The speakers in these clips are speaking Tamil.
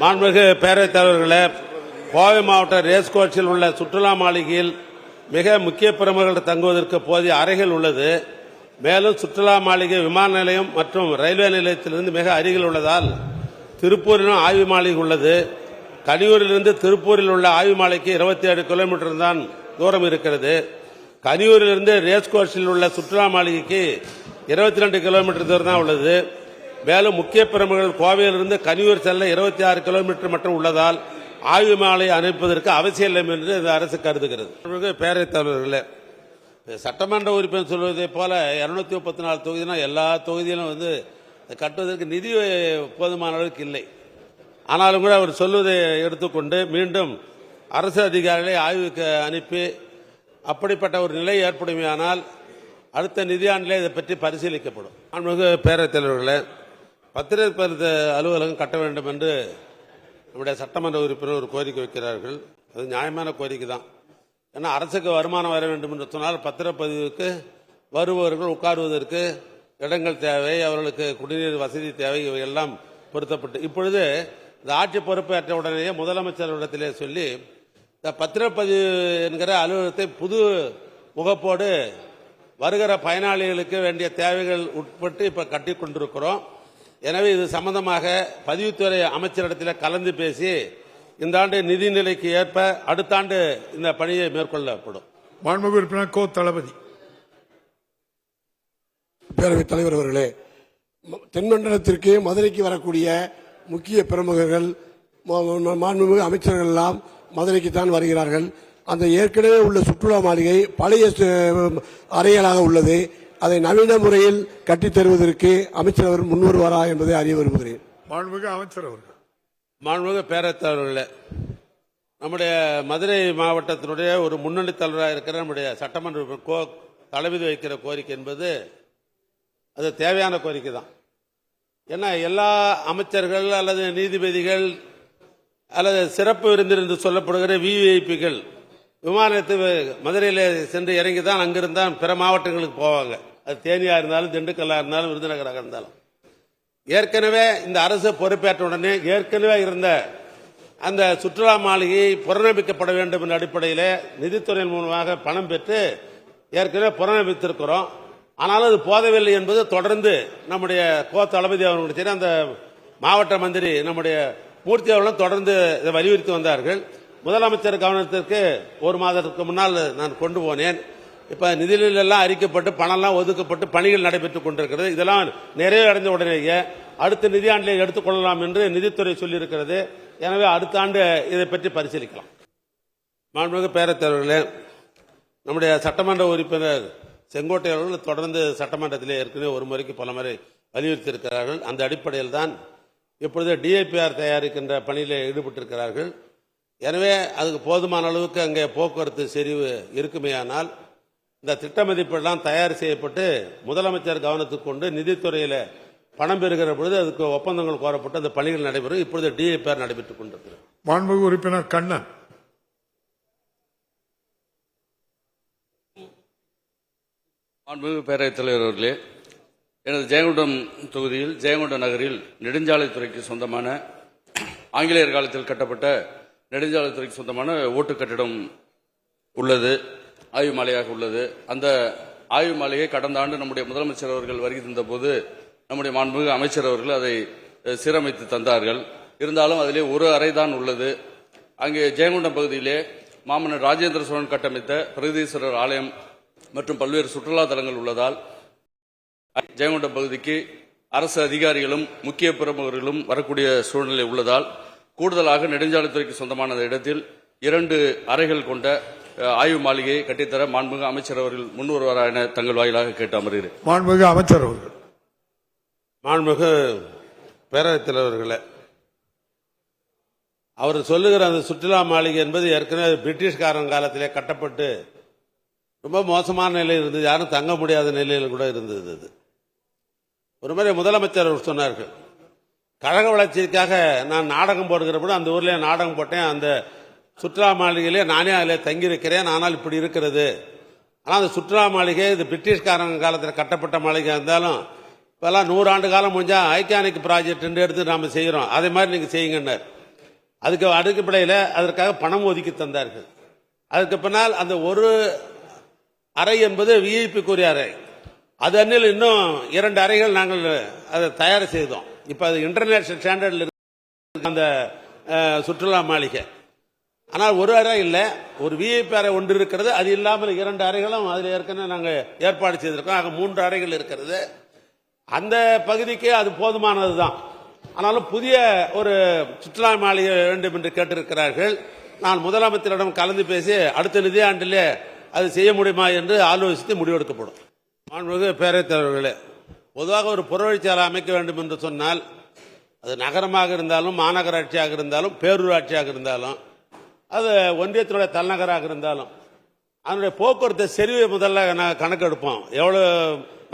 மாண்புமிகு பேரவைத் தலைவர்களே கோவை மாவட்ட ரேஸ் கோர்ஸில் உள்ள சுற்றுலா மாளிகையில் மிக முக்கிய பிரமுகர்கள் தங்குவதற்கு போதிய அறைகள் உள்ளது. மேலும் சுற்றுலா மாளிகை விமான நிலையம் மற்றும் ரயில்வே நிலையத்திலிருந்து மிக அருகில் உள்ளதால் திருப்பூரிலும் ஆய்வு மாளிகை உள்ளது. கனியூரிலிருந்து திருப்பூரில் உள்ள ஆய்வு மாளிகைக்கு இருபத்தி ஏழு கிலோமீட்டர் தான் தூரம் இருக்கிறது. கனியூரிலிருந்து ரேஸ் கோர்ஸில் உள்ள சுற்றுலா மாளிகைக்கு இருபத்தி ரெண்டு கிலோமீட்டர் தூரம் தான் உள்ளது. மேலும் முக்கிய பிரமுகர்கள் கோவையிலிருந்து கனியூர் செல்ல இருபத்தி ஆறு கிலோமீட்டர் மட்டும் உள்ளதால் ஆய்வு மாலை அனுப்புவதற்கு அவசியம் இல்லை என்று இந்த அரசு கருதுகிறது. பேரவைத் தலைவர்களே சட்டமன்ற உறுப்பினர் சொல்வதை போல இருநூத்தி முப்பத்தி நாலு தொகுதினா எல்லா தொகுதியிலும் வந்து கட்டுவதற்கு நிதி போதுமான அளவுக்கு இல்லை. ஆனாலும் கூட அவர் சொல்வதை எடுத்துக்கொண்டு மீண்டும் அரசு அதிகாரிகளை ஆய்வுக்கு அனுப்பி அப்படிப்பட்ட ஒரு நிலை ஏற்படுமையானால் அடுத்த நிதியாண்டிலே இதை பற்றி பரிசீலிக்கப்படும். மாண்புமிகு பேரவைத் தலைவர்களே பத்திரப்பதிவு அலுவலகம் கட்ட வேண்டும் என்று நம்முடைய சட்டமன்ற உறுப்பினர் ஒரு கோரிக்கை வைக்கிறார்கள். அது நியாயமான கோரிக்கை தான். ஏன்னா அரசுக்கு வருமானம் வர வேண்டும் என்று சொன்னால் பத்திரப்பதிவுக்கு வருபவர்கள் உட்காருவதற்கு இடங்கள் தேவை அவர்களுக்கு குடிநீர் வசதி தேவை இவையெல்லாம் பொருத்தப்பட்டு. இப்பொழுது இந்த ஆட்சி பொறுப்பேற்ற உடனேயே முதலமைச்சரிடத்திலே சொல்லி இந்த பத்திரப்பதிவு என்கிற அலுவலகத்தை புது முகப்போடு வருகிற பயனாளிகளுக்கு வேண்டிய தேவைகள் உட்பட்டு இப்போ கட்டி கொண்டிருக்கிறோம். எனவே இது சம்பந்தமாக பதிவுத்துறை அமைச்சரிடத்தில் கலந்து பேசி இந்த ஆண்டு நிதிநிலைக்கு ஏற்ப அடுத்த ஆண்டு இந்த பணியை மேற்கொள்ளப்படும். மாண்புமிகு உறுப்பினர் கோ தளபதி. பேரவைத் தலைவர் அவர்களே தென்மண்டலத்திற்கு மதுரைக்கு வரக்கூடிய முக்கிய பிரமுகர்கள் மாண்புமிகு அமைச்சர்கள் எல்லாம் மதுரைக்கு தான் வருகிறார்கள். அந்த ஏற்கனவே உள்ள சுற்றுலா மாளிகை பழைய அறைகளாக உள்ளது. அதை நவீன முறையில் கட்டித் தருவதற்கு அமைச்சர் அவர் முன்வருவாரா என்பதை அறிய விரும்புகிறேன். மாண்புமிகு அமைச்சர் அவர்கள். மாண்புமிகு பேரவைத் தலைவர்களே நம்முடைய மதுரை மாவட்டத்தினுடைய ஒரு முன்னணி தலைவராக இருக்கிற நம்முடைய சட்டமன்ற உறுப்பினர் கோ தளபதி வைக்கிற கோரிக்கை என்பது அது தேவையான கோரிக்கை தான். ஏன்னா எல்லா அமைச்சர்கள் அல்லது நீதிபதிகள் அல்லது சிறப்பு விருந்தினர் என்று சொல்லப்படுகிற விவிஐபிகள் விமானத்தில் மதுரையில் சென்று இறங்கி தான் அங்கிருந்து தான் பிற மாவட்டங்களுக்கு போவாங்க. அது தேனியாக இருந்தாலும் திண்டுக்கல்லாக இருந்தாலும் விருதுநகராக இருந்தாலும். ஏற்கனவே இந்த அரசு பொறுப்பேற்ற உடனே ஏற்கனவே இருந்த அந்த சுற்றுலா மாளிகை புறநம்பிக்கப்பட வேண்டும் என்ற அடிப்படையில் நிதித்துறையின் மூலமாக பணம் பெற்று ஏற்கனவே புறநம்பித்திருக்கிறோம் ஆனாலும் அது போதவில்லை என்பது தொடர்ந்து நம்முடைய கோ தளபதி அவர்களுடைய சரி அந்த மாவட்ட மந்திரி நம்முடைய மூர்த்தி அவர்களும் தொடர்ந்து இதை வலியுறுத்தி வந்தார்கள். முதலமைச்சர் கவனத்திற்கு ஒரு மாதத்துக்கு முன்னால் நான் கொண்டு போனேன். இப்போ நிதிநிலையெல்லாம் அறிக்கப்பட்டு பணம்லாம் ஒதுக்கப்பட்டு பணிகள் நடைபெற்றுக் கொண்டிருக்கிறது. இதெல்லாம் நிறைவடைந்த உடனேயே அடுத்த நிதியாண்டிலே எடுத்துக்கொள்ளலாம் என்று நிதித்துறை சொல்லியிருக்கிறது. எனவே அடுத்த ஆண்டு இதை பற்றி பரிசீலிக்கலாம். மாண்புமிகு பேரத்தலைவர்களே நம்முடைய சட்டமன்ற உறுப்பினர் செங்கோட்டை அவர்கள் தொடர்ந்து சட்டமன்றத்திலே ஏற்கனவே ஒரு முறைக்கு பல முறை வலியுறுத்தியிருக்கிறார்கள். அந்த அடிப்படையில் தான் இப்பொழுது டிஏபிஆர் தயாரிக்கின்ற பணியில் ஈடுபட்டிருக்கிறார்கள். எனவே அதுக்கு போதுமான அளவுக்கு அங்கே போக்குவரத்து செறிவு இருக்குமேயானால் இந்த திட்ட மதிப்பெல்லாம் தயார் செய்யப்பட்டு முதலமைச்சர் கவனத்துக்கு கொண்டு நிதித்துறையில் பணம் பெறுகிற பொழுது அதுக்கு ஒப்பந்தங்கள் கோரப்பட்டு அந்த பணிகள் நடைபெறும். இப்பொழுது டிஏபிஆர் நடைபெற்றுக் கொண்டிருக்கிறது. மாண்புமிகு உறுப்பினர் கண்ணன். மாண்புமிகு பேரவைத் தலைவர் அவர்களே எனது ஜெயங்கொண்டம் தொகுதியில் ஜெயங்கொண்டம் நகரில் நெடுஞ்சாலைத்துறைக்கு சொந்தமான ஆங்கிலேயர் காலத்தில் கட்டப்பட்ட நெடுஞ்சாலைத்துறைக்கு சொந்தமான ஓட்டு கட்டிடம் உள்ளது. ஆய்வு மாலையாக உள்ளது. அந்த ஆய்வு மாலையை கடந்த ஆண்டு நம்முடைய முதலமைச்சர் அவர்கள் வருகை தந்தபோது நம்முடைய மாண்புமிகு அமைச்சர் அவர்கள் அதை சீரமைத்து தந்தார்கள். இருந்தாலும் அதிலே ஒரு அறை தான் உள்ளது. அங்கே ஜெயங்கொண்டம் பகுதியிலே மாமன்னர் ராஜேந்திர சோழன் கட்டமைத்த பிரகதீஸ்வரர் ஆலயம் மற்றும் பல்வேறு சுற்றுலா தலங்கள் உள்ளதால் ஜெயங்கொண்டம் பகுதிக்கு அரசு அதிகாரிகளும் முக்கிய பிரமுகர்களும் வரக்கூடிய சூழ்நிலை உள்ளதால் கூடுதலாக நெடுஞ்சாலைத்துறைக்கு சொந்தமான இடத்தில் இரண்டு அறைகள் கொண்ட ஆய்வு மாளிகையை கட்டித்தர மாண்புமிகு அமைச்சர் அவர்கள் முன்வருவாரா என தங்கள் வாயிலாக கேட்டு அமர்கிறேன். மாண்புமிகு அமைச்சர் அவர்கள். மாண்புமிகு பேரவைத் தலைவர்களே அவர் சொல்லுகிற அந்த சுற்றுலா மாளிகை என்பது ஏற்கனவே பிரிட்டிஷ்காரன் காலத்திலே கட்டப்பட்டு ரொம்ப மோசமான நிலையில் இருந்தது. யாரும் தங்க முடியாத நிலையில் கூட இருந்தது அது. ஒரு முறை முதலமைச்சர் அவர் சொன்னார்கள் கழக வளர்ச்சிக்காக நான் நாடகம் போடுகிற போது அந்த ஊர்ல நாடகம் போட்டேன். அந்த சுற்றுலா மாளிகையிலே நானே அதில் தங்கியிருக்கிறேன் ஆனால் இப்படி இருக்கிறது. ஆனால் அந்த சுற்றுலா மாளிகை இது பிரிட்டிஷ்காரங்க காலத்தில் கட்டப்பட்ட மாளிகை இருந்தாலும் இப்போல்லாம் நூறாண்டு காலம் முடிஞ்சால் ஐக்கானிக் ப்ராஜெக்ட் எடுத்து நாம் செய்கிறோம் அதே மாதிரி நீங்கள் செய்யுங்கன்னார் அதுக்கு அடிப்படையில் அதற்காக பணம் ஒதுக்கி தந்தார்கள். அதுக்கு பின்னால் அந்த ஒரு அறை என்பது விஐபிக்குரிய அறை. அது அன்னில் இன்னும் இரண்டு அறைகள் நாங்கள் அதை தயார் செய்தோம். இப்போ அது இன்டர்நேஷனல் ஸ்டாண்டர்டில் இருக்கு அந்த சுற்றுலா மாளிகை. ஆனால் ஒரு அறை இல்லை ஒரு விஐபி அறை ஒன்று இருக்கிறது. அது இல்லாமல் இரண்டு அறைகளும் அதில் ஏற்கனவே நாங்கள் ஏற்பாடு செய்திருக்கோம். ஆக மூன்று அறைகள் இருக்கிறது. அந்த பகுதிக்கு அது போதுமானது தான். ஆனாலும் புதிய ஒரு சுற்றுலா மாளிகை வேண்டும் என்று கேட்டிருக்கிறார்கள். நான் முதலமைச்சரிடம் கலந்து பேசி அடுத்த நிதியாண்டிலே அது செய்ய முடியுமா என்று ஆலோசித்து முடிவெடுக்கப்படும். மாண்புமிகு பேரவைத் தலைவர்களே பொதுவாக ஒரு புறவழிச்சாலை அமைக்க வேண்டும் என்று சொன்னால் அது நகரமாக இருந்தாலும் மாநகராட்சியாக இருந்தாலும் பேரூராட்சியாக இருந்தாலும் அது ஒன்றியத்தினுடைய தலைநகராக இருந்தாலும் அதனுடைய போக்குவரத்து செறிவை முதல்ல நான் கணக்கெடுப்போம். எவ்வளோ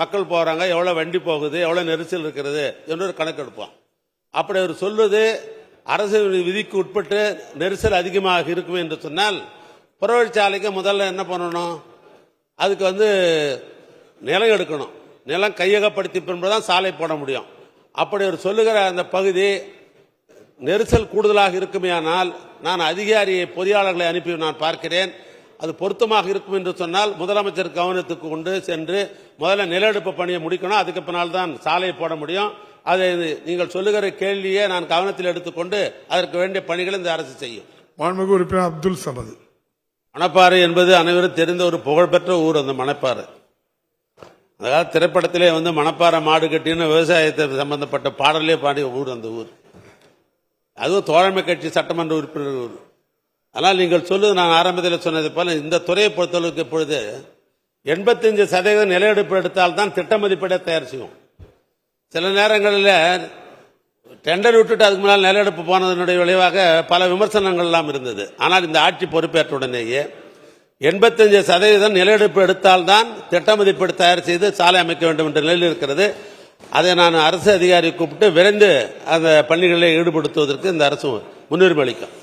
மக்கள் போகிறாங்க எவ்வளோ வண்டி போகுது எவ்வளோ நெரிசல் இருக்கிறது என்று ஒரு கணக்கெடுப்போம். அப்படி அவர் சொல்வது அரசு விதிக்கு உட்பட்டு நெரிசல் அதிகமாக இருக்கும் என்று சொன்னால் புறவழிச்சாலைக்கு முதல்ல என்ன பண்ணணும்? அதுக்கு வந்து நிலம் எடுக்கணும். நிலம் கையகப்படுத்தி பின்புதான் சாலை போட முடியும். அப்படி ஒரு சொல்லுகிற அந்த பகுதி நெரிசல் கூடுதலாக இருக்குமேயானால் நான் அதிகாரியை பொறியாளர்களை அனுப்பி நான் பார்க்கிறேன். அது பொருத்தமாக இருக்கும் என்று சொன்னால் முதலமைச்சர் கவனத்துக்கு கொண்டு சென்று முதல்ல நிலஎடுப்பு பணியை முடிக்கணும். அதுக்கு பின்னால் தான் சாலையை போட முடியும். அதை நீங்கள் சொல்லுகிற கேள்வியை நான் கவனத்தில் எடுத்துக்கொண்டு அதற்கு வேண்டிய பணிகளை இந்த அரசு செய்யும். மாண்புமிகு உறுப்பினர் அப்துல் சமது. மணப்பாறை என்பது அனைவரும் தெரிந்த ஒரு புகழ்பெற்ற ஊர் அந்த மணப்பாறை. அதாவது திரைப்படத்திலே வந்து மணப்பாறை மாடு கட்டின்னு விவசாயத்தை சம்பந்தப்பட்ட பாடலே பாடிய ஊர் அந்த ஊர். அதுவும் தோழமை கட்சி சட்டமன்ற உறுப்பினர் ஆனால் நீங்கள் சொல்லுவது நான் ஆரம்பத்தில் சொன்னது போல இந்த துறையை பொறுத்தளவுக்கு இப்பொழுது எண்பத்தஞ்சு சதவீதம் நிலையெடுப்பு எடுத்தால் தான் திட்ட மதிப்பீடை தயார் செய்வோம். சில நேரங்களில் டெண்டர் விட்டுட்டு அதுக்கு முன்னால் நிலையெடுப்பு போனதனுடைய விளைவாக பல விமர்சனங்கள்லாம் இருந்தது. ஆனால் இந்த ஆட்சி பொறுப்பேற்ற உடனேயே எண்பத்தஞ்சு சதவீதம் நிலையெடுப்பு எடுத்தால்தான் திட்ட மதிப்பீடு தயார் செய்து சாலை அமைக்க வேண்டும் என்ற நிலையில் இருக்கிறது. அதை நான் அரசு அதிகாரி கூப்பிட்டு விரைந்து அந்த பணிகளில் ஈடுபடுத்துவதற்கு இந்த அரசு முன்னுரிமை அளிக்கும்.